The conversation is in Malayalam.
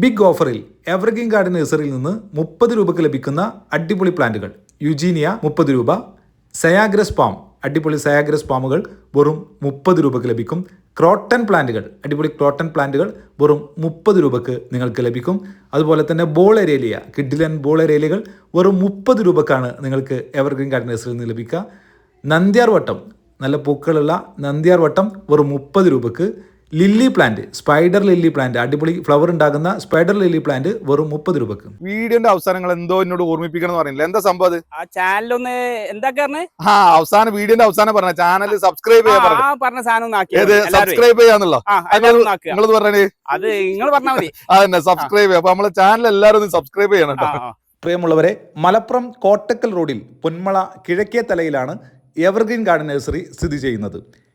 ബിഗ് ഓഫറിൽ എവർഗ്രീൻ ഗാർഡൻ നഴ്സറിയിൽ നിന്ന് മുപ്പത് രൂപയ്ക്ക് ലഭിക്കുന്ന അടിപൊളി പ്ലാന്റുകൾ. യുജീനിയ മുപ്പത് രൂപ സയാഗ്രസ് പാം അടിപൊളി സയാഗ്രസ് പാമുകൾ വെറും മുപ്പത് രൂപയ്ക്ക് ലഭിക്കും. ക്രോട്ടൺ പ്ലാന്റുകൾ അടിപൊളി ക്രോട്ടൺ പ്ലാന്റുകൾ വെറും മുപ്പത് രൂപയ്ക്ക് നിങ്ങൾക്ക് ലഭിക്കും. അതുപോലെ തന്നെ ബോളരേലിയ കിഡിലൻ ബോൾ എരേലിയകൾ വെറും മുപ്പത് രൂപക്കാണ് നിങ്ങൾക്ക് എവർഗ്രീൻ ഗാർഡൻ നഴ്സറിയിൽ നിന്ന് ലഭിക്കുക. നന്ദ്യാർ വട്ടം നല്ല പൂക്കളുള്ള നന്ദ്യാർ വട്ടം വെറും മുപ്പത് രൂപക്ക് lily plant spider lily plant അടിപൊളി ഫ്ലവർ ഉണ്ടാകുന്ന സ്പൈഡർ ലില്ലി പ്ലാന്റ് വെറും മുപ്പത് രൂപക്ക്. വീഡിയോന്റെ അവസാനങ്ങൾ എന്തോ എന്നോട് ഓർമ്മിപ്പിക്കണം എന്ന് പറയുന്നില്ല എന്താ സംഭവം അത്? ആ ചാനലൊന്ന് എന്താ ആ അവസാനം വീഡിയോന്റെ അവസാനം പറഞ്ഞ ചാനൽ സബ്സ്ക്രൈബ് ചെയ്യാൻ പറഞ്ഞു സാധനം. സബ്സ്ക്രൈബ് ചെയ്യാന്നുള്ളോ? നിങ്ങളത് പറഞ്ഞേ? അത് നിങ്ങൾ പറഞ്ഞാ മതി. അതന്നെ സബ്സ്ക്രൈബ് ചെയ്യാം. അപ്പൊ നമ്മളെ ചാനൽ എല്ലാവരും ഒന്ന് സബ്സ്ക്രൈബ് ചെയ്യണം പ്രിയമുള്ളവരെ മലപ്പുറം കോട്ടക്കൽ റോഡിൽ പൊന്മള കിഴക്കേ തലയിലാണ് എവർഗ്രീൻ ഗാർഡൻ നഴ്സറി സ്ഥിതി ചെയ്യുന്നത്.